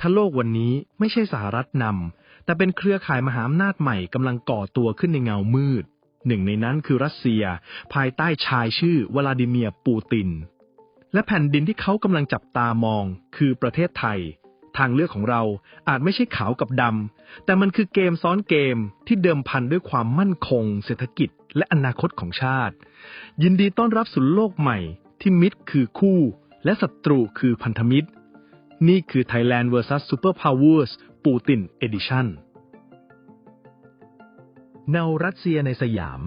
ถ้าโลกวันนี้ไม่ใช่สหรัฐนำแต่เป็นเครือข่ายมหาอำนาจใหม่กำลังก่อตัวขึ้นในเงามืด หนึ่งในนั้นคือรัสเซีย ภายใต้ชายชื่อวลาดิเมียร์ปูติน และแผ่นดินที่เขากำลังจับตามองคือประเทศไทย ทางเลือกของเราอาจไม่ใช่ขาวกับดำแต่มันคือเกมซ้อนเกมที่เดิมพันด้วยความมั่นคง เศรษฐกิจ และอนาคตของชาติ ยินดีต้อนรับสู่โลกใหม่ ที่มิตรคือคู่ และศัตรูคือพันธมิตร นี่คือ Thailand vs Superpowers ปูติน Edition เนารัสเซียในสยาม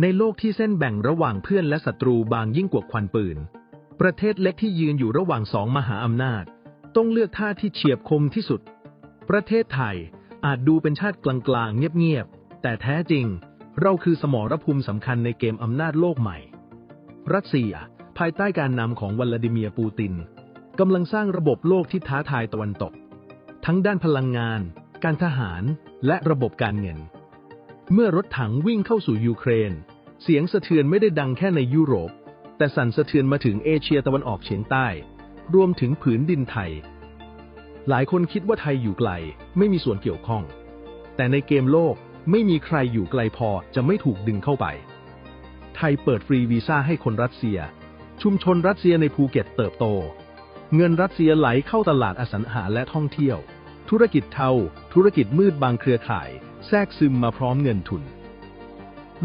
ในโลกที่เส้นแบ่งระหว่างเพื่อนและศัตรูบางยิ่งกว่าควันปืน ประเทศเล็กที่ยืนอยู่ระหว่างสองมหาอำนาจ ต้องเลือกท่าที่เฉียบคมที่สุด ประเทศไทยอาจดูเป็นชาติกลางๆ เงียบๆ แต่แท้จริง เราคือสมรภูมิสำคัญในเกมอำนาจโลกใหม่ รัสเซีย ภายใต้การนำของวลาดิเมียร์ปูติน กำลังสร้างระบบโลกที่ท้าทายตะวันตก ทั้งด้านพลังงาน การทหาร และระบบการเงิน เมื่อรถถังวิ่งเข้าสู่ยูเครน เสียงสะเทือนไม่ได้ดังแค่ในยุโรป แต่สั่นสะเทือนมาถึงเอเชียตะวันออกเฉียงใต้ รวมถึงผืนดินไทย หลายคนคิดว่าไทยอยู่ไกล ไม่มีส่วนเกี่ยวข้อง แต่ในเกมโลกไม่มีใครอยู่ไกลพอจะไม่ถูกดึงเข้าไป ไทยเปิดฟรีวีซ่าให้คนรัสเซีย ชุมชนรัสเซียในภูเก็ตเติบโต เงินรัสเซียไหลเข้าตลาดอสังหาและท่องเที่ยว ธุรกิจเทา ธุรกิจมืดบางเครือข่าย แทรกซึมมาพร้อมเงินทุน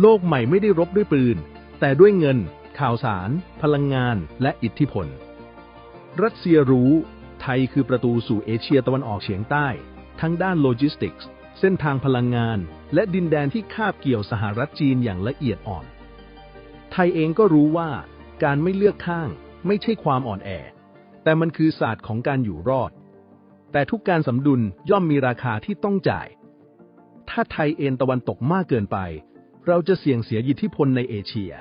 โลกใหม่ไม่ได้รบด้วยปืน แต่ด้วยเงิน ข่าวสาร พลังงาน และอิทธิพล รัสเซียรู้ ไทยคือประตูสู่เอเชียตะวันออกเฉียงใต้ ทั้งด้านโลจิสติกส์ เส้นทางพลังงาน และดินแดนที่คาบเกี่ยวสหรัฐจีนอย่างละเอียดอ่อน ไทยเองก็รู้ว่าการไม่เลือกข้างไม่ใช่ความอ่อนแอ แต่มันคือศาสตร์ของการอยู่รอด แต่ทุกการสำดุลย่อมมีราคาที่ต้องจ่าย ถ้าไทยเอ็นตะวันตกมากเกินไป เราจะเสี่ยงเสียอิทธิพลในเอเชีย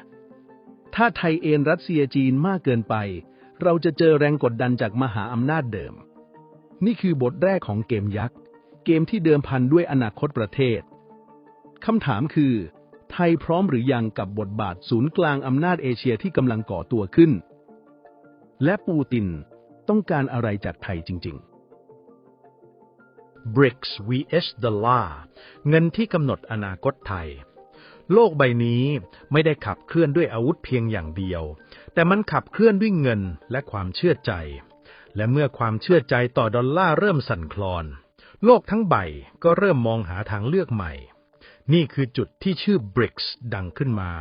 ถ้าไทยเอ็นรัสเซียจีนมากเกินไป เราจะเจอแรงกดดันจากมหาอำนาจเดิม นี่คือบทแรกของเกมยักษ์ เกมที่เดิมพันด้วยอนาคตประเทศคำถามคือ ไทยพร้อมหรือยังกับบทบาทศูนย์กลางอำนาจเอเชียที่กำลังก่อตัวขึ้น และปูติน ต้องการอะไรจากไทยจริง ๆ BRICS vs Dollar เงินที่กำหนดอนาคตไทย โลกใบนี้ไม่ได้ขับเคลื่อนด้วยอาวุธเพียงอย่างเดียว แต่มันขับเคลื่อนด้วยเงินและความเชื่อใจ และเมื่อความเชื่อใจต่อดอลลาร์เริ่มสั่นคลอน โลกทั้งใบก็เริ่มมองหาทางเลือกใหม่ นี่คือจุดที่ชื่อ BRICS ดังขึ้นมา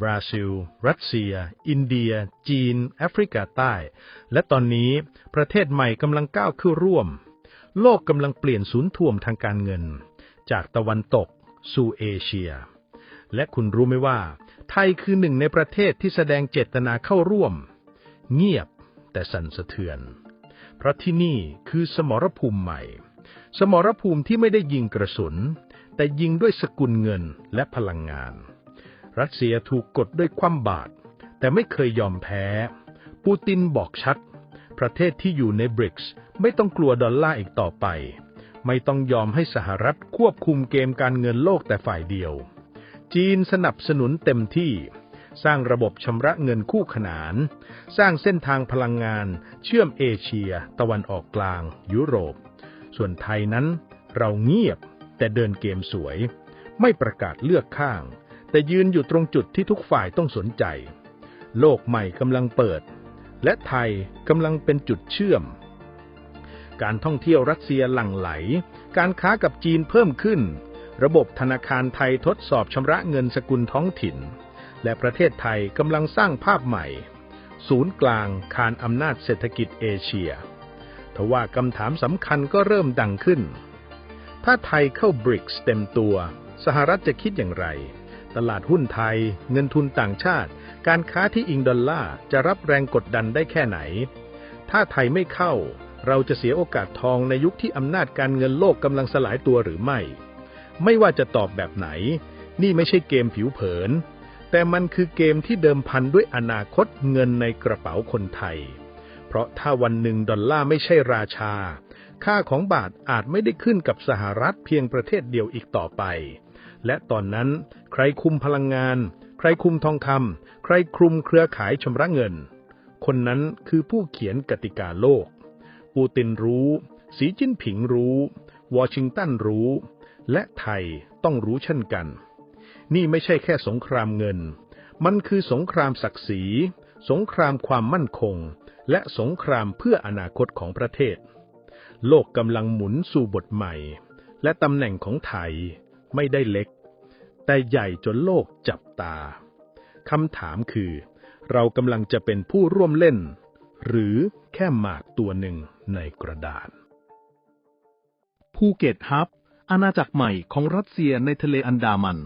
บราซิล รัสเซีย อินเดีย จีน แอฟริกาใต้ และตอนนี้ประเทศใหม่กำลังก้าวเข้าร่วม โลกกำลังเปลี่ยนศูนย์ถ่วงทางการเงิน จากตะวันตกสู่เอเชีย และคุณรู้ไหมว่า ไทยคือหนึ่งในประเทศที่แสดงเจตนาเข้าร่วม เงียบแต่สั่นสะเทือน เพราะที่นี่คือสมรภูมิใหม่ สมรภูมิที่ไม่ได้ยิงกระสุน แต่ยิงด้วยสกุลเงินและพลังงาน รัสเซียถูกกดด้วยคว่ำบาตรแต่ไม่เคยยอมแพ้ ปูตินบอกชัด ประเทศที่อยู่ในบริกส์ไม่ต้องกลัวดอลลาร์อีกต่อไป ไม่ต้องยอมให้สหรัฐควบคุมเกมการเงินโลกแต่ฝ่ายเดียว จีนสนับสนุนเต็มที่ สร้างระบบชำระเงินคู่ขนาน สร้างเส้นทางพลังงาน เชื่อมเอเชีย ตะวันออกกลาง ยุโรป ส่วนไทยนั้น เราเงียบแต่เดินเกมสวย ไม่ประกาศเลือกข้าง แต่ยืนอยู่ตรงจุดที่ทุกฝ่ายต้องสนใจ โลกใหม่กำลังเปิด และไทยกำลังเป็นจุดเชื่อม การท่องเที่ยวรัสเซียหลั่งไหล การค้ากับจีนเพิ่มขึ้น ระบบธนาคารไทยทดสอบชำระเงินสกุลท้องถิ่น และประเทศไทยกำลังสร้างภาพใหม่ ศูนย์กลางคานอำนาจเศรษฐกิจเอเชียทว่าคำถามสำคัญก็เริ่มดังขึ้น ถ้าไทยเข้าบริกส์เต็มตัว สหรัฐจะคิดอย่างไร ตลาดหุ้นไทย เงินทุนต่างชาติ การค้าที่อิงดอลลาร์จะรับแรงกดดันได้แค่ไหน ถ้าไทยไม่เข้า เราจะเสียโอกาสทองในยุคที่อำนาจการเงินโลกกำลังสลายตัวหรือไม่ ไม่ว่าจะตอบแบบไหน นี่ไม่ใช่เกมผิวเผิน แต่มันคือเกมที่เดิมพันด้วยอนาคตเงินในกระเป๋าคนไทย เพราะถ้าวันหนึ่งดอลลาร์ไม่ใช่ราชา ค่าของบาทอาจไม่ได้ขึ้นกับสหรัฐเพียงประเทศเดียวอีกต่อไป และตอนนั้นใครคุมพลังงาน ใครคุมทองคำใครคุมเครือข่ายชำระเงิน คนนั้นคือผู้เขียนกติกาโลก ปูตินรู้ สีจิ้นผิงรู้ วอชิงตันรู้ และไทยต้องรู้เช่นกัน นี่ไม่ใช่แค่สงครามเงิน มันคือสงครามศักดิ์ศรี สงครามความมั่นคง และสงครามเพื่ออนาคตของประเทศ โลกกำลังหมุนสู่บทใหม่ และตำแหน่งของไทยไม่ได้เล็ก แต่ใหญ่จนโลกจับตา คำถามคือ เรากำลังจะเป็นผู้ร่วมเล่น หรือแค่หมากตัวหนึ่งในกระดาษภูเก็ตฮับ อาณาจักรใหม่ของรัสเซียในทะเลอันดามัน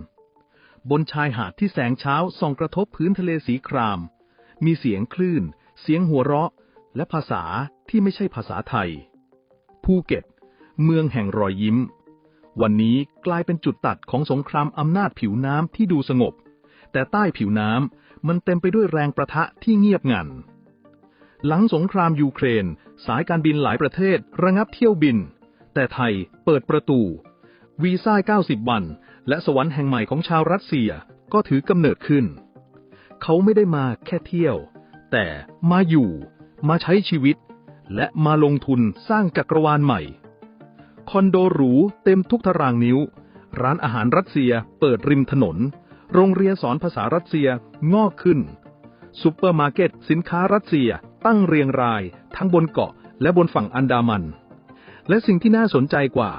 บนชายหาดที่แสงเช้าส่องกระทบพื้นทะเลสีคราม มีเสียงคลื่น เสียงหัวเราะ และภาษาที่ไม่ใช่ภาษาไทย ภูเก็ต เมืองแห่งรอยยิ้ม วันนี้กลายเป็นจุดตัดของสงครามอำนาจผิวน้ำที่ดูสงบ แต่ใต้ผิวน้ำมันเต็มไปด้วยแรงประทะที่เงียบงัน หลังสงครามยูเครน สายการบินหลายประเทศระงับเที่ยวบิน แต่ไทยเปิดประตู วีซ่า 90 วัน และสวรรค์แห่งใหม่ของชาวรัสเซียก็ถือกำเนิดขึ้น เขาไม่ได้มาแค่เที่ยว แต่มาอยู่ มาใช้ชีวิต และมาลงทุนสร้างจักรวาลใหม่ คอนโดหรูเต็มทุกตารางนิ้ว ร้านอาหารรัสเซียเปิดริมถนน โรงเรียนสอนภาษารัสเซียงอกขึ้นซูเปอร์มาร์เก็ตสินค้ารัสเซียตั้งเรียงราย ทั้งบนเกาะและบนฝั่งอันดามัน และสิ่งที่น่าสนใจกว่า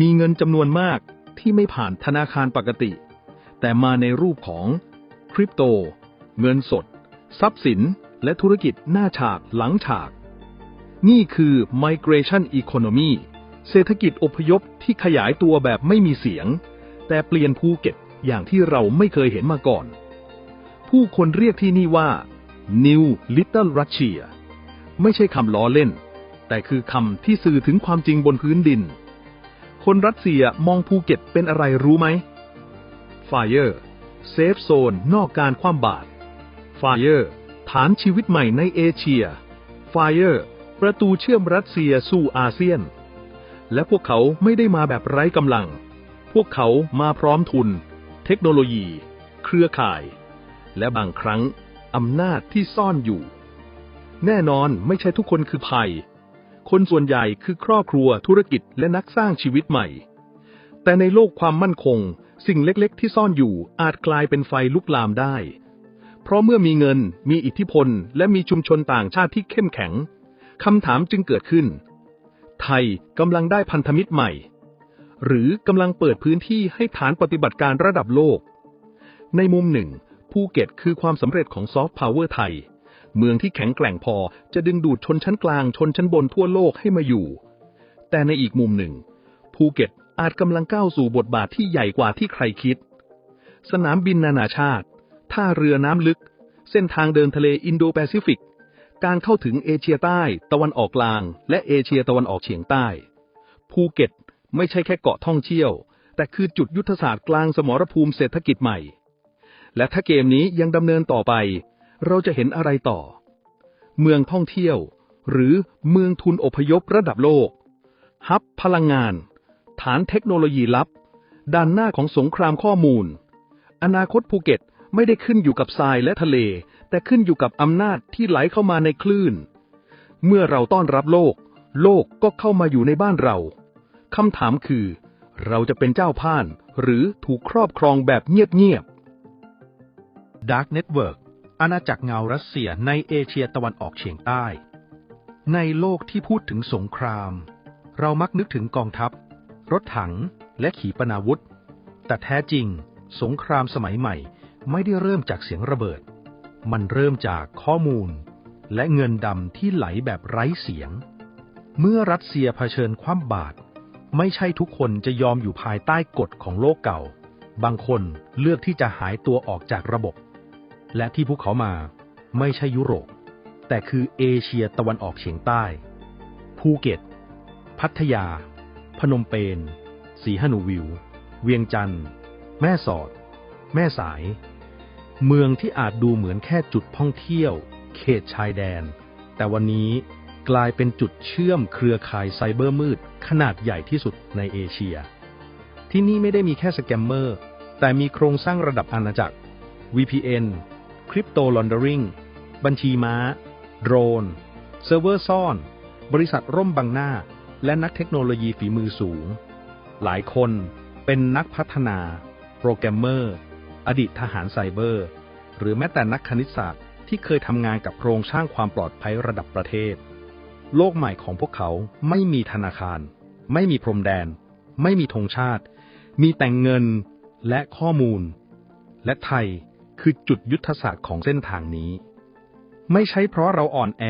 มีเงินจำนวนมากที่ไม่ผ่านธนาคารปกติ แต่มาในรูปของคริปโต เงินสด ทรัพย์สิน และธุรกิจหน้าฉากหลังฉาก นี่คือ migration economy เศรษฐกิจอพยพที่ขยายตัวแบบไม่มีเสียง แต่เปลี่ยนภูเก็ตอย่างที่เราไม่เคยเห็นมาก่อน ผู้คนเรียกที่นี่ว่า New Little Russia ไม่ใช่คำล้อเล่น แต่คือคำที่สื่อถึงความจริงบนพื้นดิน คนรัสเซียมองภูเก็ตเป็นอะไรรู้ไหม Fire Safe Zone นอกการคว่ำบาตร Fire ฐานชีวิตใหม่ในเอเชีย Fire ประตูเชื่อมรัสเซียสู่อาเซียน และพวกเขาไม่ได้มาแบบไร้กำลัง พวกเขามาพร้อมทุน เทคโนโลยี เครือข่าย และบางครั้งอำนาจที่ซ่อนอยู่ แน่นอนไม่ใช่ทุกคนคือภัย คนส่วนใหญ่คือครอบครัวธุรกิจและนักสร้างชีวิตใหม่ แต่ในโลกความมั่นคง สิ่งเล็กๆ ที่ซ่อนอยู่อาจกลายเป็นไฟลุกลามได้ เพราะเมื่อมีเงิน มีอิทธิพล และมีชุมชนต่างชาติที่เข้มแข็งคำถามจึงเกิดขึ้น ไทยกำลังได้พันธมิตรใหม่ หรือกำลังเปิดพื้นที่ให้ฐานปฏิบัติการระดับโลก ในมุมหนึ่ง ภูเก็ตคือความสำเร็จของซอฟต์พาวเวอร์ไทย เมืองที่แข็งแกร่งพอจะดึงดูดชนชั้นกลางชนชั้นบนทั่วโลกให้มาอยู่ แต่ในอีกมุมหนึ่ง ภูเก็ตอาจกำลังก้าวสู่บทบาทที่ใหญ่กว่าที่ใครคิด สนามบินนานาชาติ ท่าเรือน้ำลึก เส้นทางเดินทะเลอินโดแปซิฟิก การเข้าถึงเอเชียใต้ ตะวันออกกลาง และเอเชียตะวันออกเฉียงใต้ ภูเก็ตไม่ใช่แค่เกาะท่องเที่ยว แต่คือจุดยุทธศาสตร์กลางสมรภูมิเศรษฐกิจใหม่ และถ้าเกมนี้ยังดำเนินต่อไป เราจะเห็นอะไรต่อ เมืองท่องเที่ยว หรือเมืองทุนอพยพระดับโลก ฮับพลังงาน ฐานเทคโนโลยีลับด้านหน้าของสงครามข้อมูล อนาคตภูเก็ตไม่ได้ขึ้นอยู่กับทรายและทะเล แต่ขึ้นอยู่กับอำนาจที่ไหลเข้ามาในคลื่น เมื่อเราต้อนรับโลก โลกก็เข้ามาอยู่ในบ้านเราคำถามคือ เราจะเป็นเจ้าพ่าน หรือถูกครอบครองแบบเงียบๆ Dark Network อาณาจักรเงารัสเซียในเอเชียตะวันออกเฉียงใต้ ในโลกที่พูดถึงสงคราม เรามักนึกถึงกองทัพ รถถังและขีปนาวุธ แต่แท้จริง สงครามสมัยใหม่ไม่ได้เริ่มจากเสียงระเบิด มันเริ่มจากข้อมูล และเงินดำที่ไหลแบบไร้เสียง เมื่อรัสเซียเผชิญคว่ำบาตรไม่ใช่ทุกคนจะยอมอยู่ภายใต้กฎของโลกเก่า บางคนเลือกที่จะหายตัวออกจากระบบ และที่พวกเขามาไม่ใช่ยุโรป แต่คือเอเชียตะวันออกเฉียงใต้ ภูเก็ต พัทยา พนมเปญสีหนูวิว เวียงจันทร์ แม่สอด แม่สาย เมืองที่อาจดูเหมือนแค่จุดท่องเที่ยว เขตชายแดน แต่วันนี้กลายเป็นจุดเชื่อมเครือข่ายไซเบอร์มืด ขนาดใหญ่ที่สุดในเอเชีย ที่นี่ไม่ได้มีแค่สแกมเมอร์ แต่มีโครงสร้างระดับอาณาจักร VPN คริปโตลอนเดอริงบัญชีม้า โดรน เซิร์ฟเวอร์ซ่อน บริษัทร่มบังหน้า และนักเทคโนโลยีฝีมือสูง หลายคนเป็นนักพัฒนา โปรแกรมเมอร์ อดีตทหารไซเบอร์ หรือแม้แต่นักคณิตศาสตร์ที่เคยทำงานกับโครงสร้างความปลอดภัยระดับประเทศ โลกใหม่ของพวกเขาไม่มีธนาคาร ไม่มีพรมแดน ไม่มีธงชาติ มีแต่เงินและข้อมูล และไทยคือจุดยุทธศาสตร์ของเส้นทางนี้ ไม่ใช่เพราะเราอ่อนแอ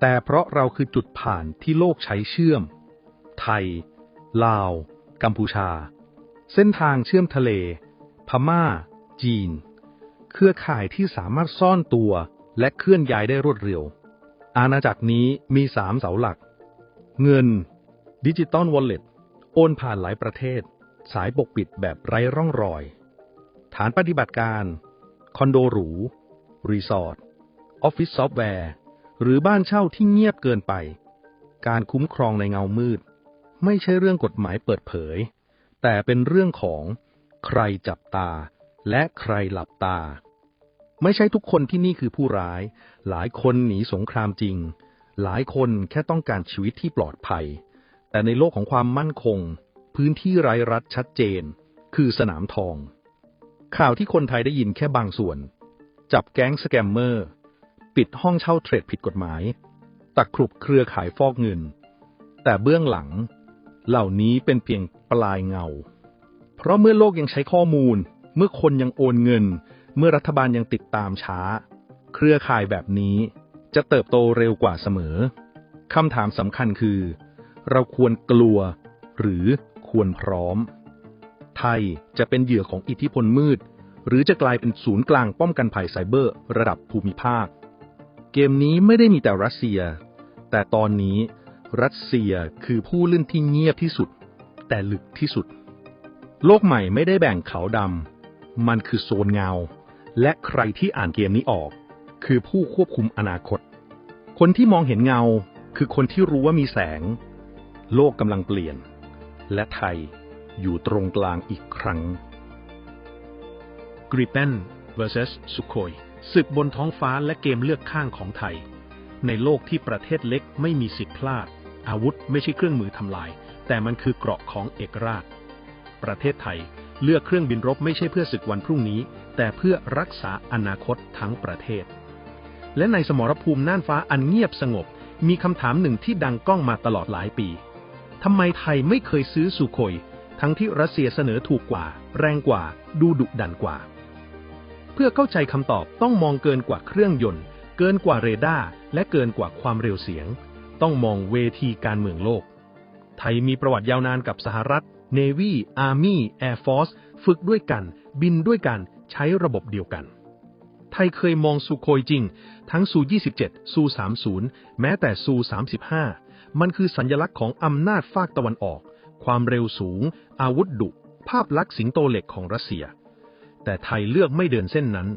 แต่เพราะเราคือจุดผ่านที่โลกใช้เชื่อม ไทย ลาว กัมพูชา เส้นทางเชื่อมทะเล พม่า จีน เครือข่ายที่สามารถซ่อนตัวและเคลื่อนย้ายได้รวดเร็ว อาณาจักรนี้มีสามเสาหลัก เงิน ดิจิตอลวอลเล็ต โอนผ่านหลายประเทศ สายปกปิดแบบไร้ร่องรอย ฐานปฏิบัติการ คอนโดหรู รีสอร์ท ออฟฟิศซอฟต์แวร์ หรือบ้านเช่าที่เงียบเกินไป การคุ้มครองในเงามืด ไม่ใช่เรื่องกฎหมายเปิดเผย แต่เป็นเรื่องของใครจับตา และใครหลับตา ไม่ใช่ทุกคนที่นี่คือผู้ร้าย หลายคนหนีสงครามจริง หลายคนแค่ต้องการชีวิตที่ปลอดภัย แต่ในโลกของความมั่นคง พื้นที่ไร้รัฐชัดเจน คือสนามทอง ข่าวที่คนไทยได้ยินแค่บางส่วน จับแก๊งสแกมเมอร์ ปิดห้องเช่าเทรดผิดกฎหมาย ตักครุบเครือขายฟอกเงิน แต่เบื้องหลัง เหล่านี้เป็นเพียงปลายเงา เพราะเมื่อโลกยังใช้ข้อมูล เมื่อคนยังโอนเงิน เมื่อรัฐบาลยังติดตามช้า เครือข่ายแบบนี้จะเติบโตเร็วกว่าเสมอคำถามสำคัญคือ เราควรกลัว หรือควรพร้อม ไทยจะเป็นเหยื่อของอิทธิพลมืด หรือจะกลายเป็นศูนย์กลางป้องกันภัยไซเบอร์ ระดับภูมิภาค เกมนี้ไม่ได้มีแต่รัสเซีย แต่ตอนนี้รัสเซียคือผู้เล่นที่เงียบที่สุด แต่ลึกที่สุด โลกใหม่ไม่ได้แบ่งขาวดำ มันคือโซนเงา และใครที่อ่านเกมนี้ออก คือผู้ควบคุมอนาคต คนที่มองเห็นเงา คือคนที่รู้ว่ามีแสง โลกกำลังเปลี่ยน และไทยอยู่ตรงกลางอีกครั้งกริปเปน vs สุโ o ยศึกบนท้องฟ้าและเกมเลือกข้างของไทย ในโลกที่ประเทศเล็กไม่มีสิทธิพลาด อาวุธไม่ใช่เครื่องมือทำลาย แต่มันคือเกราะของเอกราช ประเทศไทย เลือกเครื่องบินรบไม่ใช่เพื่อศึกวันพรุ่งนี้ แต่เพื่อรักษาอนาคตทั้งประเทศ และในสมรภูมิน่านฟ้าอันเงียบสงบ มีคำถามหนึ่งที่ดังก้องมาตลอดหลายปีทำไมไทยไม่เคยซื้อสุโขยทั้งที่รัสเซียเสนอถูกกว่า แรงกว่า ดูดุดันกว่า เพื่อเข้าใจคำตอบต้องมองเกินกว่าเครื่องยนต์ เกินกว่าเรดาร์และเกินกว่าความเร็วเสียง ต้องมองเวทีการเมืองโลก ไทยมีประวัติยาวนานกับสหรัฐ Navy Army Air Force ฝึกด้วยกัน บินด้วยกัน ใช้ระบบเดียวกัน ไทยเคยมองซูโคยจริง ทั้งซู27ซู30 แม้แต่ซู35 มันคือสัญลักษณ์ของอำนาจฝากตะวันออก ความเร็วสูง อาวุธดุ ภาพลักษณ์สิงโตเหล็กของรัสเซีย แต่ไทยเลือกไม่เดินเส้นนั้น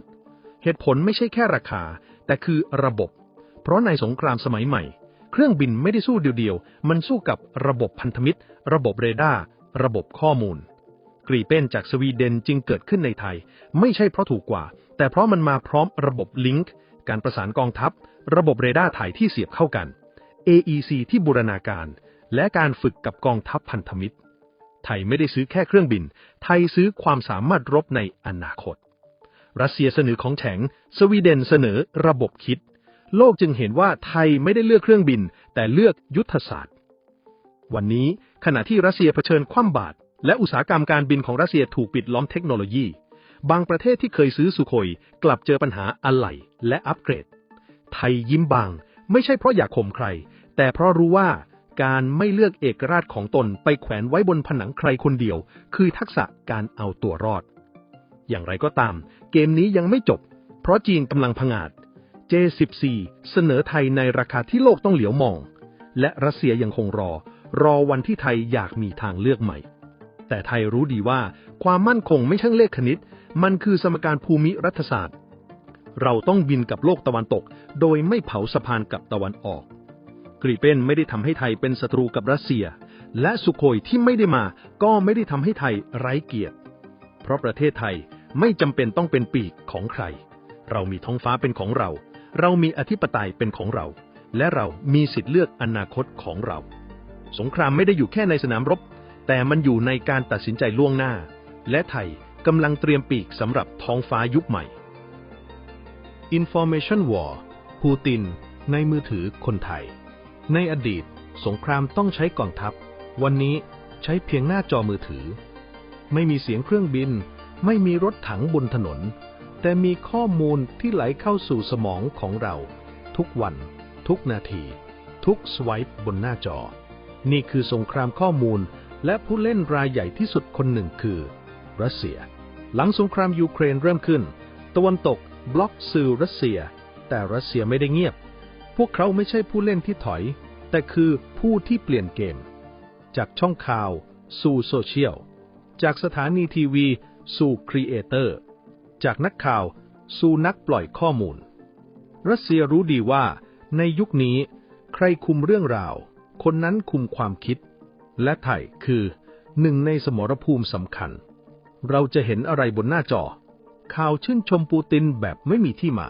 เหตุผลไม่ใช่แค่ราคา แต่คือระบบ เพราะในสงครามสมัยใหม่ เครื่องบินไม่ได้สู้เดียวๆ มันสู้กับระบบพันธมิตร ระบบเรดาร์ ระบบข้อมูล กรีเป้นจากสวีเดนจึงเกิดขึ้นในไทย ไม่ใช่เพราะถูกกว่า แต่เพราะมันมาพร้อมระบบลิงก์ การประสานกองทัพ ระบบเรดาร์ถ่ายที่เสียบเข้ากัน AEC ที่บูรณาการ และการฝึกกับกองทัพพันธมิตร ไทยไม่ได้ซื้อแค่เครื่องบิน ไทยซื้อความสามารถรบในอนาคต รัสเซียเสนอของแข็งสวีเดนเสนอระบบคิด โลกจึงเห็นว่าไทยไม่ได้เลือกเครื่องบิน แต่เลือกยุทธศาสตร์ วันนี้ ขณะที่รัสเซียเผชิญคว่ำบาตรและอุตสาหกรรมการบินของรัสเซียถูกปิดล้อมเทคโนโลยี บางประเทศที่เคยซื้อสุโขยกลับเจอปัญหาอะไหล่และอัปเกรด ไทยยิ้มบาง ไม่ใช่เพราะอยากข่มใคร แต่เพราะรู้ว่าการไม่เลือกเอกราชของตนไปแขวนไว้บนผนังใครคนเดียว คือทักษะการเอาตัวรอด อย่างไรก็ตาม เกมนี้ยังไม่จบ เพราะจีนกำลังผงาด J14 เสนอไทยในราคาที่โลกต้องเหลียวมอง และรัสเซียยังคงรอ รอวันที่ไทยอยากมีทางเลือกใหม่ แต่ไทยรู้ดีว่าความมั่นคงไม่ใช่เลขคณิต มันคือสมการภูมิรัฐศาสตร์ เราต้องบินกับโลกตะวันตก โดยไม่เผาสะพานกับตะวันออก กรีเปนไม่ได้ทำให้ไทยเป็นศัตรูกับรัสเซีย และสุโขยที่ไม่ได้มา ก็ไม่ได้ทำให้ไทยไร้เกียรติ เพราะประเทศไทยไม่จำเป็นต้องเป็นปีกของใคร เรามีท้องฟ้าเป็นของเรา เรามีอธิปไตยเป็นของเรา และเรามีสิทธิ์เลือกอนาคตของเรา สงครามไม่ได้อยู่แค่ในสนามรบ แต่มันอยู่ในการตัดสินใจล่วงหน้า และไทยกำลังเตรียมปีกสำหรับท้องฟ้ายุคใหม่ Information War ปูติน ในมือถือคนไทย ในอดีต สงครามต้องใช้กองทัพ วันนี้ใช้เพียงหน้าจอมือถือ ไม่มีเสียงเครื่องบิน ไม่มีรถถังบนถนน แต่มีข้อมูลที่ไหลเข้าสู่สมองของเรา ทุกวัน ทุกนาที ทุกสวายบนหน้าจอ นี่คือสงครามข้อมูล และผู้เล่นรายใหญ่ที่สุดคนหนึ่งคือรัสเซีย หลังสงครามยูเครนเริ่มขึ้น ตะวันตกบล็อกสื่อรัสเซีย แต่รัสเซียไม่ได้เงียบ พวกเขาไม่ใช่ผู้เล่นที่ถอย แต่คือผู้ที่เปลี่ยนเกม จากช่องข่าวสู่โซเชียล จากสถานีทีวีสู่ครีเอเตอร์ จากนักข่าวสู่นักปล่อยข้อมูล รัสเซียรู้ดีว่าในยุคนี้ใครคุมเรื่องราว คนนั้นคุมความคิด และไทยคือหนึ่งในสมรภูมิสำคัญ เราจะเห็นอะไรบนหน้าจอ ข่าวชื่นชมปูตินแบบไม่มีที่มา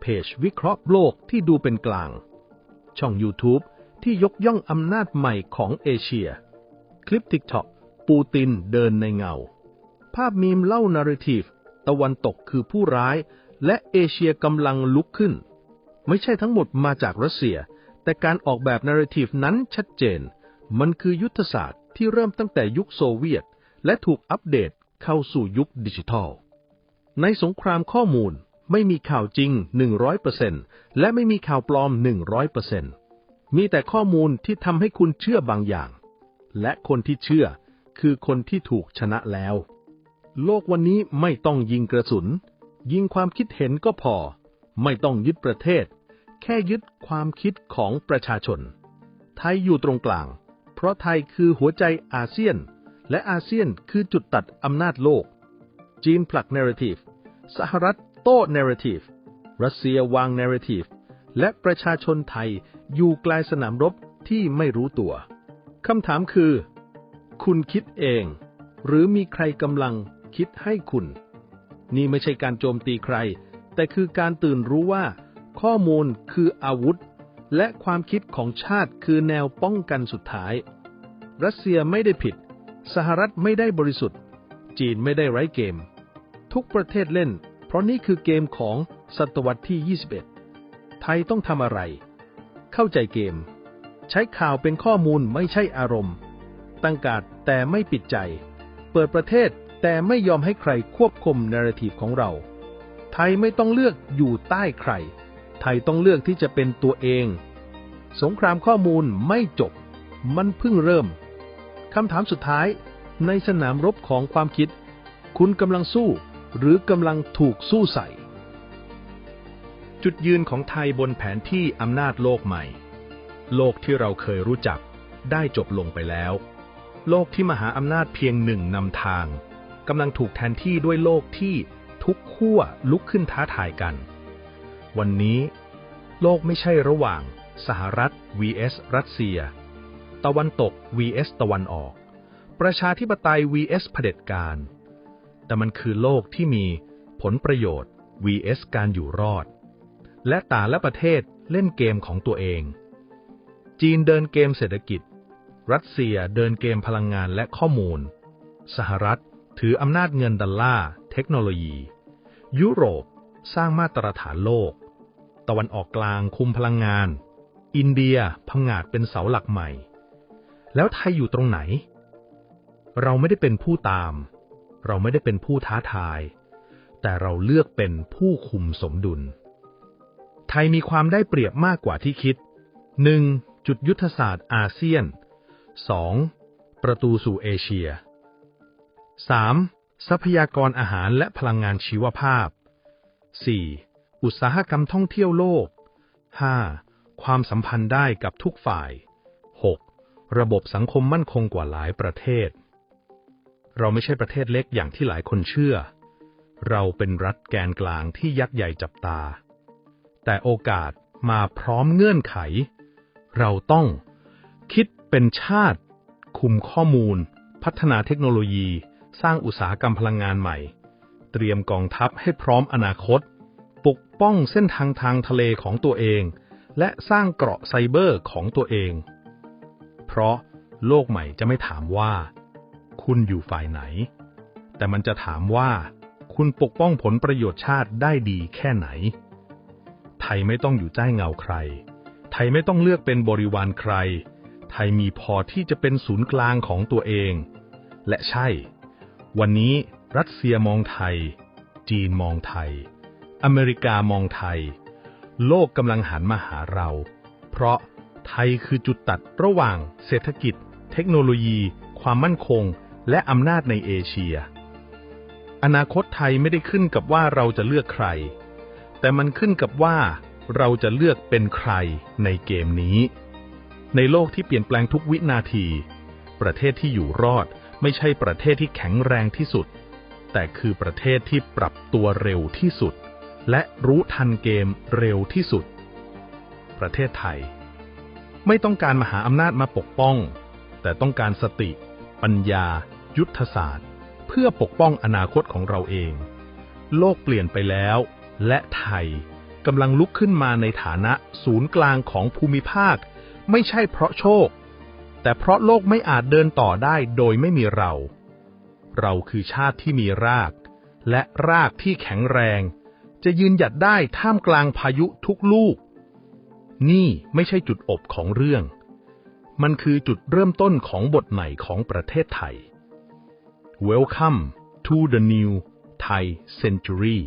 เพจวิเคราะห์โลกที่ดูเป็นกลาง ช่อง YouTube ที่ยกย่องอำนาจใหม่ของเอเชีย คลิป TikTok ปูตินเดินในเงา ภาพมีมเล่านาร์เรทีฟตะวันตกคือผู้ร้าย และเอเชียกำลังลุกขึ้น ไม่ใช่ทั้งหมดมาจากรัสเซีย แต่การออกแบบนาร์ทีฟนั้นชัดเจน มันคือยุทธศาสตร์ที่เริ่มตั้งแต่ยุคโซเวียต และถูกอัปเดตเข้าสู่ยุคดิจิทัล ในสงครามข้อมูลไม่มีข่าวจริง 100%และไม่มีข่าวปลอม 100%มีแต่ข้อมูลที่ทำให้คุณเชื่อบางอย่าง และคนที่เชื่อคือคนที่ถูกชนะแล้ว โลกวันนี้ไม่ต้องยิงกระสุน ยิงความคิดเห็นก็พอ ไม่ต้องยึดประเทศ แค่ยึดความคิดของประชาชน ไทยอยู่ตรงกลาง เพราะไทยคือหัวใจอาเซียน และอาเซียนคือจุดตัดอำนาจโลก จีนผลักเนรทีฟสหรัฐโต้เนรทีฟรัสเซียวางเนรทีฟและประชาชนไทยอยู่กลายสนามรบที่ไม่รู้ตัวคำถามคือ คุณคิดเอง หรือมีใครกำลังคิดให้คุณ นี่ไม่ใช่การโจมตีใคร แต่คือการตื่นรู้ว่า ข้อมูลคืออาวุธ และความคิดของชาติคือแนวป้องกันสุดท้าย รัสเซียไม่ได้ผิด สหรัฐไม่ได้บริสุทธิ์ จีนไม่ได้ไร้เกม ทุกประเทศเล่น เพราะนี่คือเกมของศตวรรษที่ 21 ไทยต้องทำอะไร เข้าใจเกม ใช้ข่าวเป็นข้อมูลไม่ใช่อารมณ์ ตั้งการดแต่ไม่ปิดใจ เปิดประเทศแต่ไม่ยอมให้ใครควบคุมนาราทีฟของเรา ไทยไม่ต้องเลือกอยู่ใต้ใคร ไทยต้องเลือกที่จะเป็นตัวเอง สงครามข้อมูลไม่จบ มันเพิ่งเริ่มคำถามสุดท้ายในสนามรบของความคิด คุณกำลังสู้ หรือกำลังถูกสู้ใส่ จุดยืนของไทยบนแผนที่อำนาจโลกใหม่ โลกที่เราเคยรู้จักได้จบลงไปแล้ว โลกที่มหาอำนาจเพียงหนึ่งนำทางกำลังถูกแทนที่ด้วยโลกที่ทุกขั้วลุกขึ้นท้าทายกัน วันนี้ โลกไม่ใช่ระหว่าง สหรัฐ vs รัสเซีย ตะวันตก vs ตะวันออก ประชาธิปไตย vs เผด็จการ แต่มันคือโลกที่มีผลประโยชน์ vs การอยู่รอด และแต่ละประเทศเล่นเกมของตัวเอง จีนเดินเกมเศรษฐกิจ รัสเซียเดินเกมพลังงานและข้อมูล สหรัฐถืออำนาจเงินดอลลาร์เทคโนโลยี ยุโรปสร้างมาตรฐานโลก ตะวันออกกลางคุมพลังงาน อินเดียพังงาดเป็นเสาหลักใหม่ แล้วไทยอยู่ตรงไหน เราไม่ได้เป็นผู้ตาม เราไม่ได้เป็นผู้ท้าทาย แต่เราเลือกเป็นผู้คุมสมดุล ไทยมีความได้เปรียบมากกว่าที่คิด 1. จุดยุทธศาสตร์อาเซียน 2. ประตูสู่เอเชีย 3. ทรัพยากรอาหารและพลังงานชีวภาพ 4. อุตสาหกรรมท่องเที่ยวโลก 5. ความสัมพันธ์ได้กับทุกฝ่าย 6. ระบบสังคมมั่นคงกว่าหลายประเทศ เราไม่ใช่ประเทศเล็กอย่างที่หลายคนเชื่อ เราเป็นรัฐแกนกลางที่ยักษ์ใหญ่จับตา แต่โอกาสมาพร้อมเงื่อนไข เราต้องคิดเป็นชาติ คุมข้อมูล พัฒนาเทคโนโลยี สร้างอุตสาหกรรมพลังงานใหม่ เตรียมกองทัพให้พร้อมอนาคต ปกป้องเส้นทางทางทะเลของตัวเอง และสร้างเกราะไซเบอร์ของตัวเอง เพราะโลกใหม่จะไม่ถามว่า คุณอยู่ฝ่ายไหน แต่มันจะถามว่า คุณปกป้องผลประโยชน์ชาติได้ดีแค่ไหน ไทยไม่ต้องอยู่ใต้เงาใคร ไทยไม่ต้องเลือกเป็นบริวารใคร ไทยมีพอที่จะเป็นศูนย์กลางของตัวเอง และใช่ วันนี้รัสเซียมองไทย จีนมองไทย อเมริกามองไทย โลกกำลังหันมาหาเรา เพราะไทยคือจุดตัดระหว่างเศรษฐกิจ เทคโนโลยี ความมั่นคง และอำนาจในเอเชีย อนาคตไทยไม่ได้ขึ้นกับว่าเราจะเลือกใคร แต่มันขึ้นกับว่าเราจะเลือกเป็นใครในเกมนี้ ในโลกที่เปลี่ยนแปลงทุกวินาที ประเทศที่อยู่รอดไม่ใช่ประเทศที่แข็งแรงที่สุด แต่คือประเทศที่ปรับตัวเร็วที่สุด และรู้ทันเกมเร็วที่สุด ประเทศไทย ไม่ต้องการมหาอำนาจมาปกป้อง แต่ต้องการสติ ปัญญา ยุทธศาสตร์ เพื่อปกป้องอนาคตของเราเอง โลกเปลี่ยนไปแล้ว และไทยกำลังลุกขึ้นมาในฐานะศูนย์กลางของภูมิภาค ไม่ใช่เพราะโชค แต่เพราะโลกไม่อาจเดินต่อได้โดยไม่มีเรา เราคือชาติที่มีราก และรากที่แข็งแรง จะยืนหยัดได้ท่ามกลางพายุทุกลูก นี่ไม่ใช่จุดอบของเรื่อง มันคือจุดเริ่มต้นของบทใหม่ของประเทศไทย Welcome to the new Thai century